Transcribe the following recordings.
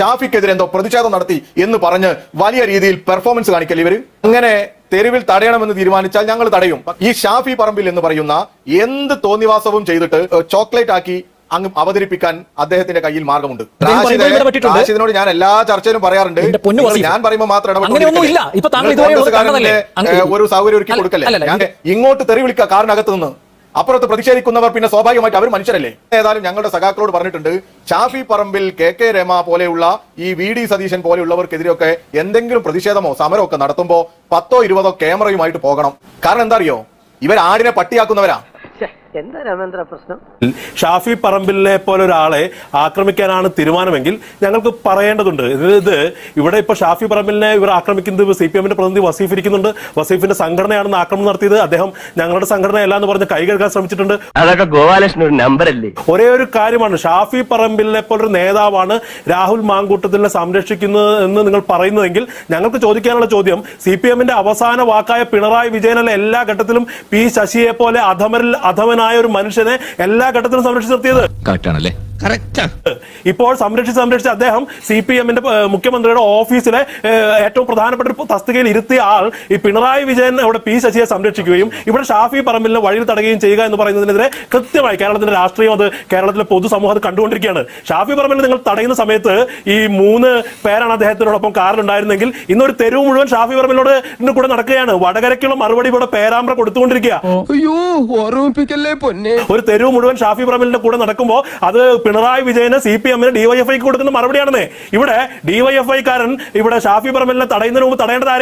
ഷാഫിക്കെതിരെ എന്തോ പ്രതിഷേധം നടത്തി എന്ന് പറഞ്ഞ് വലിയ രീതിയിൽ പെർഫോമൻസ് കാണിക്കൽ ഇവർ? അങ്ങനെ തെരുവിൽ തടയണമെന്ന് തീരുമാനിച്ചാൽ ഞങ്ങൾ തടയും. ഈ ഷാഫി പറമ്പിൽ എന്ന് പറയുന്ന എന്ത് തോന്നിവാസവും ചെയ്തിട്ട് ചോക്ലേറ്റ് ആക്കി അങ്ങ് അവതരിപ്പിക്കാൻ അദ്ദേഹത്തിന്റെ കയ്യിൽ മാർഗമുണ്ട്. റാഷിദിനോട് ഞാൻ എല്ലാ ചർച്ചയിലും പറയാറുണ്ട്. ഞാൻ പറയുമ്പോൾ മാത്രം ഇടപെട്ട് അങ്ങനെയൊന്നും ഇല്ല. ഇപ്പൊ താങ്കൾ ഇതുവരെ ഉള്ളത് കണ്ടതല്ലേ? ഒരു സൗകര്യം ഒരുക്കി കൊടുക്കല്ലേ? ഇങ്ങോട്ട് തെറി വിളിക്കുക കാറിനകത്ത് നിന്ന്. അപ്പുറത്ത് പ്രതിഷേധിക്കുന്നവർ പിന്നെ സ്വാഭാവികമായിട്ട് അവർ മനുഷ്യരല്ലേ? ഏതായാലും ഞങ്ങളുടെ സഖാക്കളോട് പറഞ്ഞിട്ടുണ്ട് ഷാഫി പറമ്പിൽ കെ കെ രമ പോലെയുള്ള ഈ വി ഡി സതീശൻ പോലെയുള്ളവർക്കെതിരെയൊക്കെ എന്തെങ്കിലും പ്രതിഷേധമോ സമരമോ ഒക്കെ നടത്തുമ്പോ പത്തോ ഇരുപതോ ക്യാമറയുമായിട്ട് പോകണം. കാരണം എന്താ അറിയോ? ഇവർ ആടിനെ പട്ടിയാക്കുന്നവരാ. എന്താ രാമേന്ദ്ര പ്രശ്നം? ഷാഫി പറമ്പിലിനെ പോലെ ഒരാളെ ആക്രമിക്കാനാണ് തീരുമാനമെങ്കിൽ ഞങ്ങൾക്ക് പറയേണ്ടതുണ്ട്. ഇത് ഇവിടെ ഇപ്പൊ ഷാഫി പറമ്പിലിനെ ഇവർ ആക്രമിക്കുന്നത് സി പി എമ്മിന്റെ പ്രതിനിധി വസീഫ് ഇരിക്കുന്നുണ്ട്. വസീഫിന്റെ സംഘടനയാണെന്ന് ആക്രമണം നടത്തിയത്. അദ്ദേഹം ഞങ്ങളുടെ സംഘടനയല്ല എന്ന് പറഞ്ഞ് കൈ കഴുകാൻ ശ്രമിച്ചിട്ടുണ്ട്. അതൊക്കെ ഗോപാലകൃഷ്ണൻ ഒരു നമ്പർ അല്ലേ ഒരേ ഒരു കാര്യമാണ്. ഷാഫി പറമ്പിലിനെ പോലൊരു നേതാവാണ് രാഹുൽ മാങ്കൂട്ടത്തിനെ സംരക്ഷിക്കുന്നത് എന്ന് നിങ്ങൾ പറയുന്നതെങ്കിൽ ഞങ്ങൾക്ക് ചോദിക്കാനുള്ള ചോദ്യം സി പി എമ്മിന്റെ അവസാന വാക്കായ പിണറായി വിജയനല്ല എല്ലാ ഘട്ടത്തിലും പി ശശിയെ പോലെ അധമരിൽ ഒരു മനുഷ്യനെ എല്ലാ ഘട്ടത്തിലും സംരക്ഷിച്ചു നിർത്തിയത്. കറക്റ്റാണല്ലേ ഇപ്പോൾ സംരക്ഷിച്ച് സംരക്ഷിച്ച് അദ്ദേഹം സി പി എമ്മിന്റെ മുഖ്യമന്ത്രിയുടെ ഓഫീസിലെ ഏറ്റവും പ്രധാനപ്പെട്ട ഒരു തസ്തികയിൽ ഇരുത്തിയ ആൾ ഈ പിണറായി വിജയൻ അവിടെ പി ശശിയെ സംരക്ഷിക്കുകയും ഇവിടെ ഷാഫി പറമ്പിലിനെ വഴിയിൽ തടയുകയും ചെയ്യുക എന്ന് പറയുന്നതിനെതിരെ കൃത്യമായി കേരളത്തിന്റെ രാഷ്ട്രീയം അത് കേരളത്തിലെ പൊതുസമൂഹം അത് കണ്ടുകൊണ്ടിരിക്കുകയാണ്. ഷാഫി പറമ്പിൽ നിങ്ങൾ തടയുന്ന സമയത്ത് ഈ മൂന്ന് പേരാണ് അദ്ദേഹത്തിനോടൊപ്പം കാറിലുണ്ടായിരുന്നെങ്കിൽ ഇന്നൊരു തെരുവ് മുഴുവൻ ഷാഫി പറമ്പിലോട് ഇന്ന് കൂടെ നടക്കുകയാണ്. വടകരയ്ക്കുള്ള മറുപടി ഇവിടെ പേരാമ്പ്ര കൊടുത്തുകൊണ്ടിരിക്കുക അയ്യോ ഓർമ്മിപ്പിക്കല്ലേ പൊന്നെ? ഒരു തെരുവ് മുഴുവൻ ഷാഫി പറമ്പിലിന്റെ കൂടെ നടക്കുമ്പോൾ അത് പിണറായി വിജയന് സി പി എമ്മിന് ഡിവൈഎഫ്ഐക്ക് കൊടുക്കുന്ന മറുപടിയാണെന്നേ. ഇവിടെ ഡിവൈഎഫ്ഐക്കാരൻ ഇവിടെ ഷാഫി പറമ്പലിനെ തടയുന്നതിന് മുമ്പ് തടയേണ്ടത്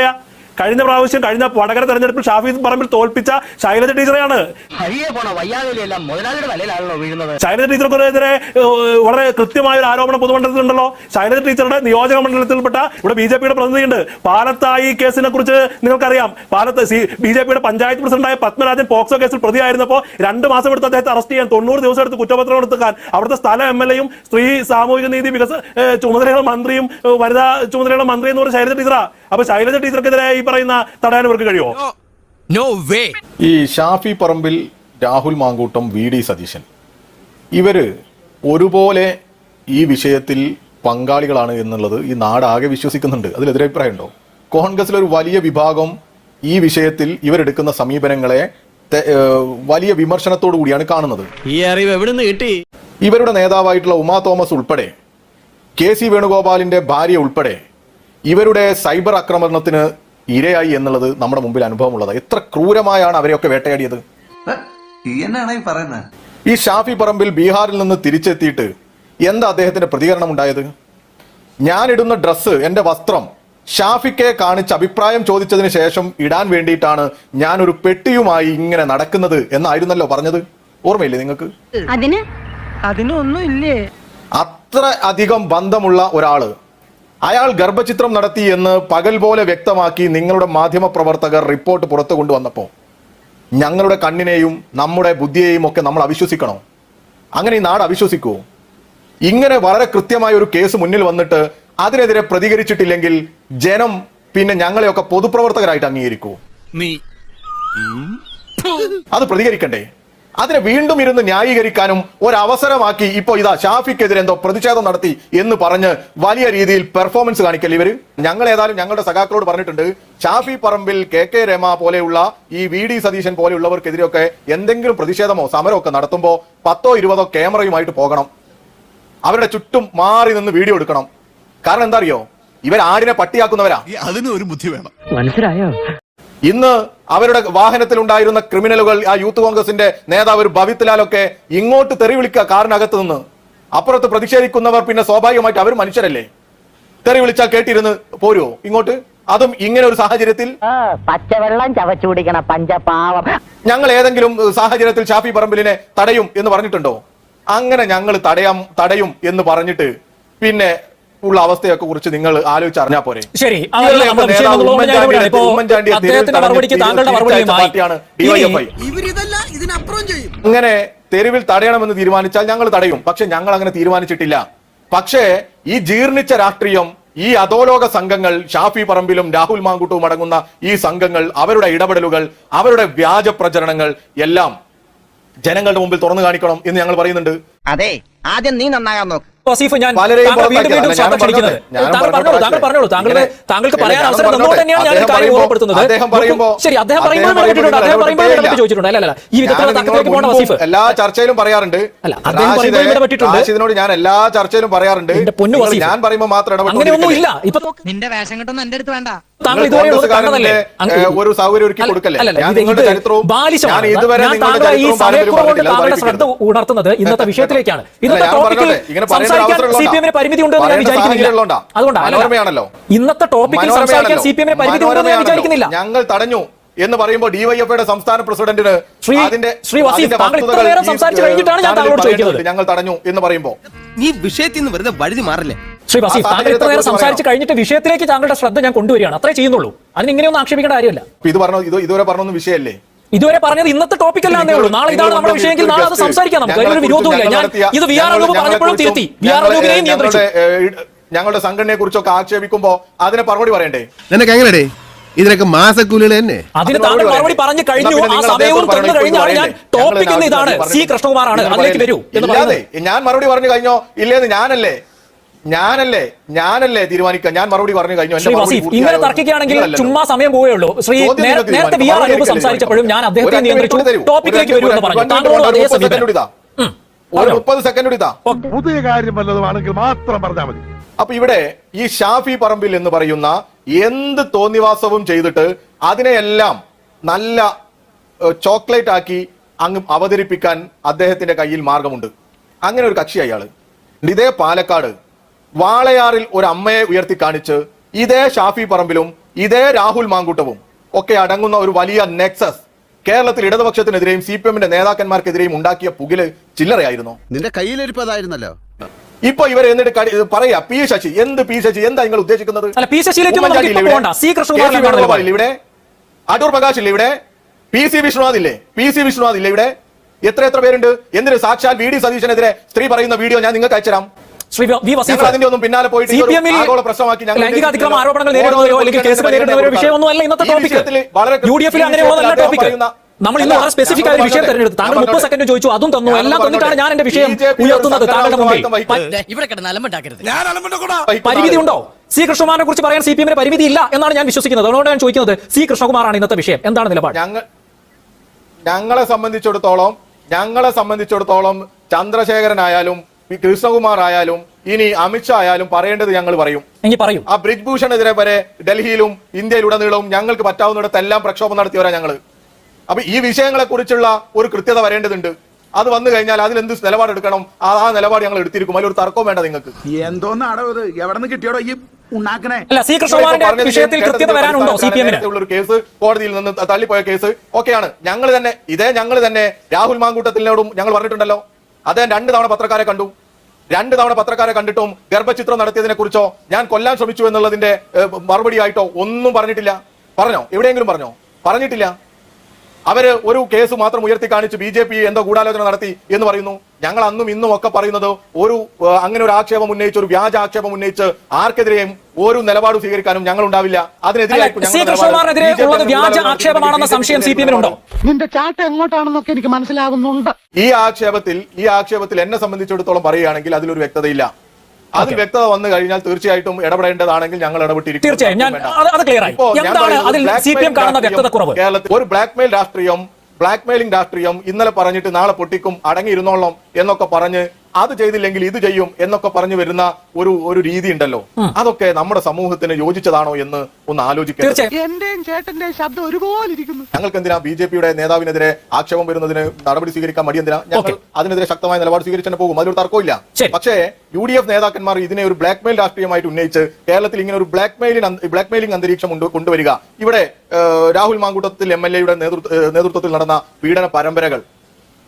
കഴിഞ്ഞ പ്രാവശ്യം കഴിഞ്ഞ വടകര തെരഞ്ഞെടുപ്പിൽ ഷാഫി പറമ്പിൽ തോൽപ്പിച്ച ശൈലജ ടീച്ചറെയാണ്. ശൈലജ ടീച്ചർക്കെതിരെ വളരെ കൃത്യമായ ഒരു ആരോപണം പൊതുമണ്ഡലത്തിലുണ്ടല്ലോ. ശൈലജ ടീച്ചറുടെ നിയോജക മണ്ഡലത്തിൽപ്പെട്ട ഇവിടെ ബി ജെ പിയുടെ പ്രതിനിധിയുണ്ട്. പാലത്തായി കേസിനെ കുറിച്ച് നിങ്ങൾക്കറിയാം. പാലത്ത് സി ബി ജെ പിയുടെ പഞ്ചായത്ത് പ്രസിഡന്റായ പത്മരാജൻ പോക്സോ കേസിൽ പ്രതിയായിരുന്നപ്പോൾ രണ്ട് മാസം എടുത്ത് അദ്ദേഹത്തെ അറസ്റ്റ് ചെയ്യാൻ തൊണ്ണൂറ് ദിവസം എടുത്ത് കുറ്റപത്രം എടുക്കാൻ അവിടുത്തെ സ്ഥല എം എൽ എയും സ്ത്രീ സാമൂഹിക നീതി വികസന ചുമതലയുള്ള മന്ത്രിയും വനിതാ ചുമതലയുള്ള മന്ത്രി എന്ന് പറഞ്ഞ ശൈലജ ടീച്ചറാ. അപ്പൊ ശൈലജ ടീച്ചർക്കെതിരെ ഈ പറയുന്ന തടയാൻ ഇവർക്ക് കഴിയുമോ? നോ വേ ഈ ഷാഫി പറമ്പിൽ രാഹുൽ മാങ്കൂട്ടം വി ഡി സതീശൻ. ഇവർ ഒരുപോലെ ഈ വിഷയത്തിൽ പങ്കാളികളാണ് എന്നുള്ളത് ഈ നാടാകെ വിശ്വസിക്കുന്നുണ്ട്. അതിൽ അഭിപ്രായമുണ്ടോ? കോൺഗ്രസിലെ ഒരു വലിയ വിഭാഗം ഈ വിഷയത്തിൽ ഇവരെടുക്കുന്ന സമീപനങ്ങളെ വലിയ വിമർശനത്തോടു കൂടിയാണ് കാണുന്നത്. ഈ അറിവ് എവിടെ നിന്ന് കിട്ടി? ഇവരുടെ നേതാവായിട്ടുള്ള ഉമാ തോമസ് ഉൾപ്പെടെ കെ സി വേണുഗോപാലിന്റെ ഭാര്യ ഉൾപ്പെടെ ഇവരുടെ സൈബർ ആക്രമണത്തിന് ഇരയായി എന്നുള്ളത് നമ്മുടെ മുമ്പിൽ അനുഭവമുള്ളത്. എത്ര ക്രൂരമായാണ് അവരെയൊക്കെ വേട്ടയാടിയത്? ഈ ഷാഫി പറമ്പിൽ ബീഹാറിൽ നിന്ന് തിരിച്ചെത്തിയിട്ട് എന്താ അദ്ദേഹത്തിന്റെ പ്രതികരണം ഉണ്ടായത്? ഞാനിടുന്ന ഇടുന്ന ഡ്രസ്സ് എന്റെ വസ്ത്രം ഷാഫിക്കെ കാണിച്ച് അഭിപ്രായം ചോദിച്ചതിന് ശേഷം ഇടാൻ വേണ്ടിയിട്ടാണ് ഞാൻ ഒരു പെട്ടിയുമായി ഇങ്ങനെ നടക്കുന്നത് എന്നായിരുന്നല്ലോ പറഞ്ഞത്. ഓർമ്മയില്ലേ നിങ്ങൾക്ക്? അതിന്? അതിനൊന്നും ഇല്ലേ അത്ര അധികം ബന്ധമുള്ള ഒരാൾ അയാൾ ഗർഭചിത്രം നടത്തി എന്ന് പകൽ പോലെ വ്യക്തമാക്കി നിങ്ങളുടെ മാധ്യമ പ്രവർത്തകർ റിപ്പോർട്ട് പുറത്തു കൊണ്ടുവന്നപ്പോൾ ഞങ്ങളുടെ കണ്ണിനെയും നമ്മുടെ ബുദ്ധിയെയും ഒക്കെ നമ്മൾ അവിശ്വസിക്കണോ? അങ്ങനെ ഈ നാട് അവിശ്വസിക്കുമോ ഇങ്ങനെ വളരെ കൃത്യമായ ഒരു കേസ് മുന്നിൽ വന്നിട്ട് അതിനെതിരെ പ്രതികരിച്ചിട്ടില്ലെങ്കിൽ ജനം പിന്നെ ഞങ്ങളെയൊക്കെ പൊതുപ്രവർത്തകരായിട്ട് അംഗീകരിക്കുമോ നീ അത് പ്രതികരിക്കണ്ടേ? അതിനെ വീണ്ടും ഇരുന്ന് ന്യായീകരിക്കാനും ഒരവസരമാക്കി ഇപ്പോൾ ഇതാ ഷാഫിക്കെതിരെ എന്തോ പ്രതിഷേധം നടത്തി എന്ന് പറഞ്ഞ് വലിയ രീതിയിൽ പെർഫോമൻസ് കാണിക്കൽ ഇവർ? ഞങ്ങൾ ഏതായാലും ഞങ്ങളുടെ സഖാക്കളോട് പറഞ്ഞിട്ടുണ്ട് ഷാഫി പറമ്പിൽ കെ കെ രമ പോലെയുള്ള ഈ വി ഡി സതീശൻ പോലെയുള്ളവർക്കെതിരെയൊക്കെ എന്തെങ്കിലും പ്രതിഷേധമോ സമരമോ ഒക്കെ നടത്തുമ്പോൾ പത്തോ ഇരുപതോ ക്യാമറയുമായിട്ട് പോകണം. അവരുടെ ചുറ്റും മാറി നിന്ന് വീഡിയോ എടുക്കണം. കാരണം എന്താ അറിയോ? ഇവർ ആടിനെ പട്ടിയാക്കുന്നവരാ അതിന് ഒരു ബുദ്ധി വേണം. മനസ്സിലായോ? ഇന്ന് അവരുടെ വാഹനത്തിൽ ഉണ്ടായിരുന്ന ക്രിമിനലുകൾ ആ യൂത്ത് കോൺഗ്രസിന്റെ നേതാവ് ഒരു ഭവിത്ലാലൊക്കെ ഇങ്ങോട്ട് തെറി വിളിക്കുക കാറിനകത്ത് നിന്ന്. അപ്പുറത്ത് പ്രതിഷേധിക്കുന്നവർ പിന്നെ സ്വാഭാവികമായിട്ട് അവർ മനുഷ്യരല്ലേ? തെറി വിളിച്ചാൽ കേട്ടിരുന്ന് പോരുമോ ഇങ്ങോട്ട്? അതും ഇങ്ങനെ ഒരു സാഹചര്യത്തിൽ പച്ചവെള്ളം ചവച്ചു കുടിക്കണ പഞ്ചപാവം. ഞങ്ങൾ ഏതെങ്കിലും സാഹചര്യത്തിൽ ഷാഫി പറമ്പിലിനെ തടയും എന്ന് പറഞ്ഞിട്ടുണ്ടോ? അങ്ങനെ ഞങ്ങൾ തടയാം തടയും എന്ന് പറഞ്ഞിട്ട് പിന്നെ ഉള്ള അവസ്ഥയൊക്കെ കുറിച്ച് നിങ്ങൾ ആലോചിച്ചറിഞ്ഞാ പോരെ. ശരി അങ്ങനെ തെരുവിൽ തടയണമെന്ന് തീരുമാനിച്ചാൽ ഞങ്ങൾ തടയും. പക്ഷെ ഞങ്ങൾ അങ്ങനെ തീരുമാനിച്ചിട്ടില്ല. പക്ഷേ ഈ ജീർണിച്ച രാഷ്ട്രീയം ഈ അധോലോക സംഘങ്ങൾ ഷാഫി പറമ്പിലും രാഹുൽ മാങ്കുട്ടും അടങ്ങുന്ന ഈ സംഘങ്ങൾ അവരുടെ ഇടപെടലുകൾ അവരുടെ വ്യാജ പ്രചരണങ്ങൾ എല്ലാം ജനങ്ങളുടെ മുമ്പിൽ തുറന്നു കാണിക്കണം എന്ന് ഞങ്ങൾ പറയുന്നുണ്ട്. അതെ ആദ്യം നീ നന്നാകാൻ നോക്ക്. വസീഫ് ഞാൻ വീണ്ടും വീണ്ടും ക്ഷണിക്കുന്നത് താങ്കൾ പറഞ്ഞോളൂ താങ്കൾ പറഞ്ഞോളൂ. താങ്കളുടെ താങ്കൾക്ക് പറയാൻ അവസരം തന്നുകൊണ്ട് തന്നെയാണ് ഞാൻ കാര്യം ഓർമ്മപ്പെടുത്തുന്നത്. അദ്ദേഹം പറയുമ്പോൾ- ശരി അദ്ദേഹം പറയുമ്പോൾ അദ്ദേഹം അദ്ദേഹം പറയുമ്പോൾ ചോദിച്ചിട്ടുണ്ട് അല്ല അല്ല ഈ വിധത്തിലുള്ള തർക്കത്തിലേക്ക് പോകേണ്ട വസീഫ്. എല്ലാ ചർച്ചയിലും പറയാറുണ്ട്. അല്ല, അദ്ദേഹം പറയുമ്പോൾ. ഞാൻ എല്ലാ ചർച്ചയിലും പറയാറുണ്ട്. പൊന്നു വസീഫ്. ഞാൻ പറയുമ്പോൾ മാത്രം അങ്ങനെയൊന്നും ഇല്ല ഇപ്പൊ നിന്റെ വേഷം കിട്ടുന്ന എന്റെ അടുത്ത് വേണ്ട. താങ്കൾ ഇതുവരെ ഒരു സൗകര്യം ഒരുക്കി കൊടുക്കല്ലേ? ഞാൻ ഇത് ചരിത്രവും- ബാലിശമാണ്. ഞാൻ ഇതുവരെ നിങ്ങളുടെ ഈ താങ്കളുടെ ശ്രദ്ധ ഉണർത്തുന്നത് ഇന്നത്തെ വിഷയത്തിലേക്കാണ്. ഇന്നത്തെ ടോപ്പിക്കിൽ സംസാരിക്കാൻ സി പി എമ്മിന് പരിമിതി ഉണ്ടെന്ന് ഞാൻ വിചാരിക്കുന്നില്ല. ഇന്നത്തെ ടോപ്പിക്കിൽ സംസാരിക്കാൻ സി പി എമ്മിന് പരിമിതി ഉണ്ടെന്ന് ഞാൻ. വിചാരിക്കുന്നില്ല. ഞങ്ങൾ തടഞ്ഞു എന്ന് പറയുമ്പോൾ ഡിവൈഎഫ്ഐയുടെ സംസ്ഥാന പ്രസിഡന്റിന് ശ്രീ- അതിന്റെ ഈ, സംസാരിച്ച് കഴിഞ്ഞിട്ടാണ് ഞാൻ താങ്കളോട് ചോദിക്കുന്നത്. ഞങ്ങൾ തടഞ്ഞു എന്ന് പറയുമ്പോൾ. നീ വിഷയത്തിൽ നിന്ന് വെറുതെ വഴുതി മാറില്ലേ? ശ്രീ വസീഫ് താങ്കൾ ഇത്ര നേരം സംസാരിച്ച് കഴിഞ്ഞിട്ട് വിഷയത്തിലേക്ക് താങ്കളുടെ ശ്രദ്ധ ഞാൻ കൊണ്ടുവരികയാണ്. അത്രേ ചെയ്യുന്നുള്ളൂ. അതിന് ഇങ്ങനെയൊന്നും ആക്ഷേപിക്കേണ്ട കാര്യമല്ല. ഇത് പറഞ്ഞു ഇത് ഇതുവരെ പറഞ്ഞൊന്നും വിഷയമല്ലേ? ഇതുവരെ പറഞ്ഞത് ഇന്നത്തെ ടോപ്പിക് അല്ലാന്നേ ഉള്ളൂ. നാളെ ഇതാണ് നമ്മുടെ വിഷയമെങ്കിൽ നാളെ അത് സംസാരിക്കാം നമുക്ക്. അതിനൊരു വിരോധമില്ല ഞാൻ ഇത് വി ആർ അനൂപ് പറഞ്ഞപ്പോഴും തിരുത്തി. വി ആർ അനൂപിനെയും നിയന്ത്രിച്ചു. ഞങ്ങളുടെ സംഘടനയെ കുറിച്ചൊക്കെ ആക്ഷേപിക്കുമ്പോ അതിനെ മറുപടി പറയണ്ടേ? നിനക്ക് എങ്ങനെ ഇതിനൊക്കെ മാസക്കൂലികൾ തന്നെ. അതിന് താങ്കൾ മറുപടി പറഞ്ഞു? കഴിഞ്ഞു. എന്നാ ആ സമയവും തന്നു കഴിഞ്ഞാണ് ഞാൻ? ടോപ്പിക് ഇതാണ് സി കൃഷ്ണകുമാറാണ്. അതിലേക്ക് വരൂ എന്ന് ഞാൻ മറുപടി പറഞ്ഞു കഴിഞ്ഞോ? ഇല്ലേന്ന് ഞാനല്ലേ? ഞാനല്ലേ ഞാനല്ലേ തീരുമാനിക്കാം ഞാൻ മറുപടി പറഞ്ഞു കഴിഞ്ഞു. ഇങ്ങനെ? തർക്കിക്കുകയാണെങ്കിൽ ചുമ്മാ സമയം പോവുകയുള്ളൂ. ശ്രീ നേരത്തെ വി ആർ അനൂപ് സംസാരിച്ചപ്പോഴും ഞാൻ അദ്ദേഹത്തെ നിയന്ത്രിച്ചു. ടോപ്പിക്കിലേക്ക് ഒരു എന്ന് പറഞ്ഞു. താങ്കളോട് അതേ സമീപനം. ഒരു. മുപ്പത് സെക്കൻഡ് ഇതാ. പുതിയ കാര്യം വല്ലതുമാണെങ്കിൽ മാത്രം പറഞ്ഞാൽ മതി. അപ്പൊ ഇവിടെ ഈ ഷാഫി പറമ്പിൽ എന്ന് പറയുന്ന എന്ത് തോന്നിവാസവും ചെയ്തിട്ട് അതിനെയെല്ലാം നല്ല ചോക്ലേറ്റ് ആക്കി അങ്ങ് അവതരിപ്പിക്കാൻ അദ്ദേഹത്തിന്റെ കയ്യിൽ മാർഗമുണ്ട്. അങ്ങനെ ഒരു കക്ഷി അയാൾ ഇതേ പാലക്കാട്. വാളയാറിൽ ഒരു അമ്മയെ ഉയർത്തി കാണിച്ച് ഇതേ ഷാഫി പറമ്പിലും ഇതേ രാഹുൽ മാങ്കൂട്ടവും ഒക്കെ അടങ്ങുന്ന ഒരു വലിയ നെക്സസ് കേരളത്തിൽ ഇടതുപക്ഷത്തിനെതിരെയും സി പി എമ്മിന്റെ നേതാക്കന്മാർക്കെതിരെയും ഉണ്ടാക്കിയ പുകിൽ ചില്ലറയായിരുന്നു. നിന്റെ കയ്യിലിരിപ്പതായിരുന്നല്ലോ ഇപ്പൊ ഇവർ എന്നിട്ട് പറയാ പി ശശി എന്ത് പി ശശി എന്താ നിങ്ങൾ ഉദ്ദേശിക്കുന്നത്? ഇവിടെ? അടൂർ പ്രകാശ് ഇല്ലേ ഇവിടെ? പി സി വിശ്വനാഥ് ഇല്ലേ? പി സി വിശ്വനാഥ് ഇല്ലേ ഇവിടെ? എത്ര എത്ര പേരുണ്ട്? എന്തിന്? സാക്ഷാൽ വി ഡി സതീശനെതിരെ സ്ത്രീ പറയുന്ന വീഡിയോ ഞാൻ നിങ്ങൾക്ക് അയച്ചുതരാം. ശ്രീ വി- വസീഫ് പിന്നാലെ പോയിട്ട് സി ഇതൊരു പി എമ്മിൽ ആഗോള പ്രശ്നമാക്കി ഞങ്ങൾ ലൈംഗിക അതിക്രമ ഉദ്ദേശിക്കുന്നില്ല. ആരോപണങ്ങൾ ഓരോ നേരിടുന്നവരോ അല്ലെങ്കിൽ കുട്ടികളുടെ കേസുകൾ നേരിടുന്നവരോ പരിഗണന വിഷയമൊന്നും അല്ല ഇന്നത്തെ ഈ ടോപ്പിക് വിഷയത്തിൽ വളരെ യു ഡി എഫിൽ ഈ അങ്ങനെ വിഷയത്തിൽ നല്ല അദ്ദേഹം ടോപ്പിക് പറയുന്ന- നമ്മൾ ഇന്ന് വളരെ സ്പെസിഫിക് ആയ വിഷയം. തെരഞ്ഞെടുത്തു. താങ്കൾ മുപ്പത് സെക്കൻഡ് ചോദിച്ചു അതും തന്നു. എല്ലാം തന്നിട്ടാണ് ഞാൻ എന്റെ വിഷയം ഉയർത്തുന്നത്. താങ്കളുടെ മുമ്പിൽ. പരിമിതി ഉണ്ടോ? സി കൃഷ്ണകുമാറിനെ കുറിച്ച് പറയാൻ സി പി എമ്മിന് പരിമിതി ഇല്ല എന്നാണ് ഞാൻ വിശ്വസിക്കുന്നത്. അതുകൊണ്ട് ഞാൻ ചോദിക്കുന്നത് സി കൃഷ്ണകുമാറാണ് ഇന്നത്തെ വിഷയം. എന്താണ് നിലപാട്? ഞങ്ങളെ സംബന്ധിച്ചിടത്തോളം ഞങ്ങളെ സംബന്ധിച്ചിടത്തോളം ചന്ദ്രശേഖരനായാലും പി. കൃഷ്ണകുമാർ ആയാലും ഇനി അമിത്ഷാ ആയാലും പറയേണ്ടത് ഞങ്ങൾ പറയും. പറയും പറയൂ. ആ ബ്രിജ് ഭൂഷണെതിരെ വരെ ഡൽഹിയിലും ഇന്ത്യയിലുടനീളവും ഞങ്ങൾക്ക് പറ്റാവുന്നിടത്തെല്ലാം പ്രക്ഷോഭം നടത്തിയവരാ ഞങ്ങൾ. അപ്പൊ ഈ വിഷയങ്ങളെ കുറിച്ചുള്ള ഒരു കൃത്യത വരേണ്ടതുണ്ട് അത് വന്നു കഴിഞ്ഞാൽ അതിൽ എന്ത് നിലപാടെടുക്കണം ആ ആ നിലപാട് ഞങ്ങൾ എടുത്തിരിക്കും. അതിലൊരു തർക്കവും വേണ്ട നിങ്ങൾക്ക്. ഇത്? എവിടെ നിന്ന് കിട്ടിയോടോ ഈ ഉള്ള ഒരു കേസ് കോടതിയിൽ നിന്ന് തള്ളിപ്പോയ കേസ് ഒക്കെയാണ്. ഞങ്ങൾ തന്നെ ഇതേ ഞങ്ങൾ തന്നെ രാഹുൽ മാങ്കൂട്ടത്തിനോടും ഞങ്ങൾ പറഞ്ഞിട്ടുണ്ടല്ലോ. അദ്ദേഹം രണ്ട് തവണ പത്രക്കാരെ കണ്ടു. രണ്ട് തവണ പത്രക്കാരെ കണ്ടിട്ടും ഗർഭചിത്രം നടത്തിയതിനെ കുറിച്ചോ ഞാൻ കൊല്ലാൻ ശ്രമിച്ചു എന്നുള്ളതിന്റെ മറുപടി മറുപടിയായിട്ടോ ഒന്നും പറഞ്ഞിട്ടില്ല. പറഞ്ഞോ? എവിടെയെങ്കിലും പറഞ്ഞോ? പറഞ്ഞിട്ടില്ല. അവർ ഒരു കേസ് മാത്രം ഉയർത്തി കാണിച്ച് ബി ജെ പി എന്തോ ഗൂഢാലോചന നടത്തി എന്ന് പറയുന്നു. ഞങ്ങൾ അന്നും ഇന്നും ഒക്കെ പറയുന്നത് ഒരു അങ്ങനെ ഒരു ആക്ഷേപം ഉന്നയിച്ച് ഒരു വ്യാജ ആക്ഷേപം ഉന്നയിച്ച് ആർക്കെതിരെയും ഒരു നിലപാട് സ്വീകരിക്കാനും ഞങ്ങൾ ഉണ്ടാവില്ല അതിനെതിരെ. ഉള്ളത് വ്യാജ ആക്ഷേപമാണെന്ന സംശയം സി പി എമ്മിനുണ്ടോ? നിന്റെ ചാട്ട എങ്ങോട്ടാണെന്നൊക്കെ എനിക്ക് മനസ്സിലാകുന്നുണ്ട് ഈ ആക്ഷേപത്തിൽ ഈ ആക്ഷേപത്തിൽ എന്നെ സംബന്ധിച്ചിടത്തോളം പറയുകയാണെങ്കിൽ അതിലൊരു വ്യക്തതയില്ല. അത് വ്യക്തത വന്നു കഴിഞ്ഞാൽ തീർച്ചയായിട്ടും ഇടപെടേണ്ടതാണെങ്കിൽ ഞങ്ങൾ ഇടപെട്ടിരിക്കും. തീർച്ചയായും. ബ്ലാക്ക് ബ്ലാക്ക് കേരളത്തിൽ ഒരു ബ്ലാക്ക്മെയിൽ രാഷ്ട്രീയം ബ്ലാക്ക്മെയിലിംഗ് രാഷ്ട്രീയം ഇന്നലെ പറഞ്ഞിട്ട് നാളെ പൊട്ടിക്കും അടങ്ങിയിരുന്നോളം എന്നൊക്കെ പറഞ്ഞ് അത് ചെയ്തില്ലെങ്കിൽ ഇത് ചെയ്യും എന്നൊക്കെ പറഞ്ഞു വരുന്ന ഒരു ഒരു രീതി ഉണ്ടല്ലോ. അതൊക്കെ നമ്മുടെ സമൂഹത്തിന് യോജിച്ചതാണോ എന്ന് ഒന്ന് എന്റെയും ചേട്ടന്റെയും ശബ്ദം ഒരുപോലെ ഇരിക്കുന്നു ഞങ്ങൾക്ക് എന്തിനാ ബി ജെ പിയുടെ നേതാവിനെതിരെ ആക്ഷേപം വരുന്നതിന് നടപടി സ്വീകരിക്കാൻ മടി എന്തിനാ ഞങ്ങൾ അതിനെതിരെ ശക്തമായ നിലപാട് സ്വീകരിച്ചു തന്നെ പോകും. അതിലൊരു തർക്കമില്ല. പക്ഷേ യു ഡി എഫ് നേതാക്കന്മാർ ഇതിനെ ഒരു ബ്ലാക്ക് മെയിൽ രാഷ്ട്രീയമായിട്ട് ഉന്നയിച്ച് കേരളത്തിൽ ഇങ്ങനെ ഒരു ബ്ലാക്ക് മെയിലിന് ബ്ലാക്ക് മെയിലിംഗ് അന്തരീക്ഷം കൊണ്ടുവരിക. ഇവിടെ രാഹുൽ മാങ്കൂട്ടത്തിൽ എം എൽ എയുടെ നേതൃത്വത്തിൽ നടന്ന പീഡന പരമ്പരകൾ.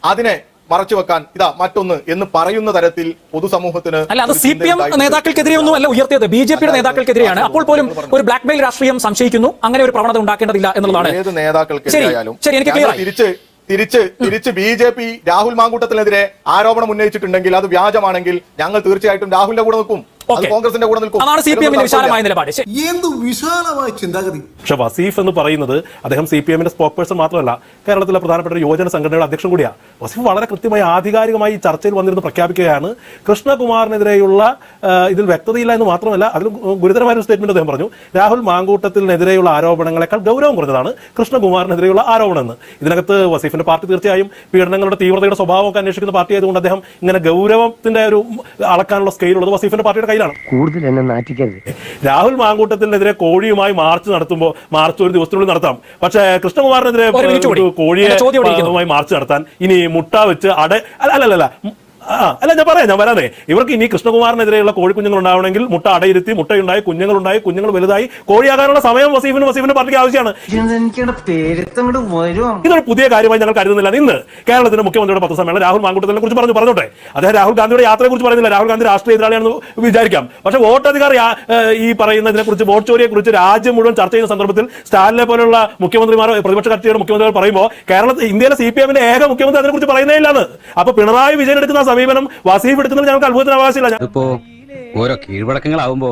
അതിനെ മറച്ചു വെക്കാൻ ഇതാ മറ്റൊന്ന് എന്ന് പറയുന്ന തരത്തിൽ പൊതുസമൂഹത്തിന് അല്ല അത് സി പി എം. നേതാക്കൾക്കെതിരെ ഒന്നും അല്ല ഉയർത്തിയത്. ബി ജെ പിയുടെ നേതാക്കൾക്കെതിരെയാണ്. അപ്പോൾ പോലും ഒരു ബ്ലാക്ക് മെയിൽ രാഷ്ട്രീയം സംശയിക്കുന്നു. അങ്ങനെ ഒരു പ്രവണത ഉണ്ടാക്കേണ്ടതില്ല എന്നുള്ളതാണ്. ഏത് നേതാക്കൾക്കെതിരായാലും ശരി, എനിക്ക്. തിരിച്ച് തിരിച്ച് തിരിച്ച് ബി ജെ പി രാഹുൽ മാങ്കൂട്ടത്തിനെതിരെ ആരോപണം ഉന്നയിച്ചിട്ടുണ്ടെങ്കിൽ അത് വ്യാജമാണെങ്കിൽ ഞങ്ങൾ തീർച്ചയായിട്ടും രാഹുലിന്റെ കൂടെ നിൽക്കും. കോൺഗ്രസിന്റെ കൂടെ നിൽക്കും. അതാണ് സി പി എമ്മിന്റെ വിശാലമായ നിലപാട്. എന്ത് വിശാലമായ ചിന്താഗതി? പക്ഷെ വസീഫ് എന്ന് പറയുന്നത് അദ്ദേഹം സി പി എമ്മിന്റെ സ്പോക്ക് പേഴ്സൺ മാത്രമല്ല കേരളത്തിലെ പ്രധാനപ്പെട്ട ഒരു യുവജന സംഘടനയുടെ അധ്യക്ഷൻ കൂടിയാണ് വസീഫ് വളരെ കൃത്യമായി ആധികാരികമായി ഈ ചർച്ചയിൽ വന്നിരുന്ന് പ്രഖ്യാപിക്കുകയാണ്. കൃഷ്ണകുമാറിനെതിരെയുള്ള ഇതിൽ വ്യക്തതയില്ല എന്ന് മാത്രമല്ല അതിൽ ഗുരുതരമായ ഒരു സ്റ്റേറ്റ്മെന്റ് അദ്ദേഹം പറഞ്ഞു. രാഹുൽ മാങ്കൂട്ടത്തിനെതിരെയുള്ള ആരോപണങ്ങളെക്കാൾ ഗൗരവം കുറഞ്ഞതാണ് കൃഷ്ണകുമാറിനെതിരെയുള്ള ആരോപണം എന്ന് ഇതിനകത്ത് വസീഫിന്റെ പാർട്ടി തീർച്ചയായും പീഡനങ്ങളുടെ തീവ്രതയുടെ സ്വഭാവമൊക്കെ അന്വേഷിക്കുന്ന പാർട്ടി ആയതുകൊണ്ട് അദ്ദേഹം ഇങ്ങനെ ഗൗരവത്തിന്റെ ഒരു അളക്കാനുള്ള സ്കെയിലുള്ളത് വസീഫിന്റെ പാർട്ടിയുടെ കയ്യിലാണ്. കൂടുതൽ എന്നെ നാറ്റിക്കരുത്. രാഹുൽ മാങ്കൂട്ടത്തിനെതിരെ കോഴിയുമായി മാർച്ച് നടത്തുമ്പോൾ മാർച്ച് ഒരു ദിവസത്തിനുള്ളിൽ നടത്താം. പക്ഷേ കൃഷ്ണകുമാറിനെതിരെ കോഴിയെ മാർച്ച് നടത്താൻ ഇനി മുട്ട വെച്ച് അട അല്ല അല്ല അല്ല. അല്ല ഞാൻ പറയാം ഞാൻ വരാതെ ഇവർക്ക് ഇനി കൃഷ്ണകുമാറിനെതിരെയുള്ള കോഴി കുഞ്ഞുങ്ങൾ ഉണ്ടാവണമെങ്കിൽ മുട്ട അടയിരുത്തി മുട്ടയുണ്ടായി കുഞ്ഞുങ്ങളുണ്ടായി കുഞ്ഞുങ്ങൾ വലുതായി കോഴിയാകാനുള്ള സമയം വസീഫിന് വസീഫിന്റെ പാർട്ടിക്ക് ആവശ്യമാണ്. ഇതൊരു പുതിയ കാര്യമായി ഞങ്ങൾ കരുതുന്നില്ല. ഇന്ന് കേരളത്തിന്റെ മുഖ്യമന്ത്രിയുടെ പത്രസമ്മേളനം രാഹുൽ മാങ്കൂട്ടത്തിനെ കുറിച്ച് പറഞ്ഞു പറഞ്ഞോട്ടെ? അദ്ദേഹം രാഹുൽ ഗാന്ധിയുടെ യാത്രയെ കുറിച്ച് പറയുന്നില്ല. രാഹുൽ ഗാന്ധി രാഷ്ട്രീയ എതിരാളിയാണെന്ന് വിചാരിക്കാം. പക്ഷെ വോട്ടധികാർ ഈ പറയുന്നതിനെ കുറിച്ച് വോട്ട് ചോരിയെ കുറിച്ച് രാജ്യം മുഴുവൻ ചർച്ച ചെയ്യുന്ന സന്ദർഭത്തിൽ സ്റ്റാലിനെ പോലുള്ള മുഖ്യമന്ത്രിമാരോ പ്രതിപക്ഷ കക്ഷിയുടെ മുഖ്യമന്ത്രിമാർ പറയുമ്പോൾ കേരളത്തിൽ ഇന്ത്യയിലെ സി പി എമ്മിന്റെ ഏക മുഖ്യമന്ത്രി അതിനെ കുറിച്ച് പറയുന്നേ ഇല്ലാന്ന്. അപ്പൊ പിണറായി വിജയൻ എടുക്കുന്ന സമീപനം വസീഫ് എടുക്കുന്നത് ഞങ്ങൾക്ക് അത്ഭുതത്തിന് അവകാശമില്ല. ഇതിപ്പോ ഓരോ കീഴ്വഴക്കങ്ങളാവുമ്പോ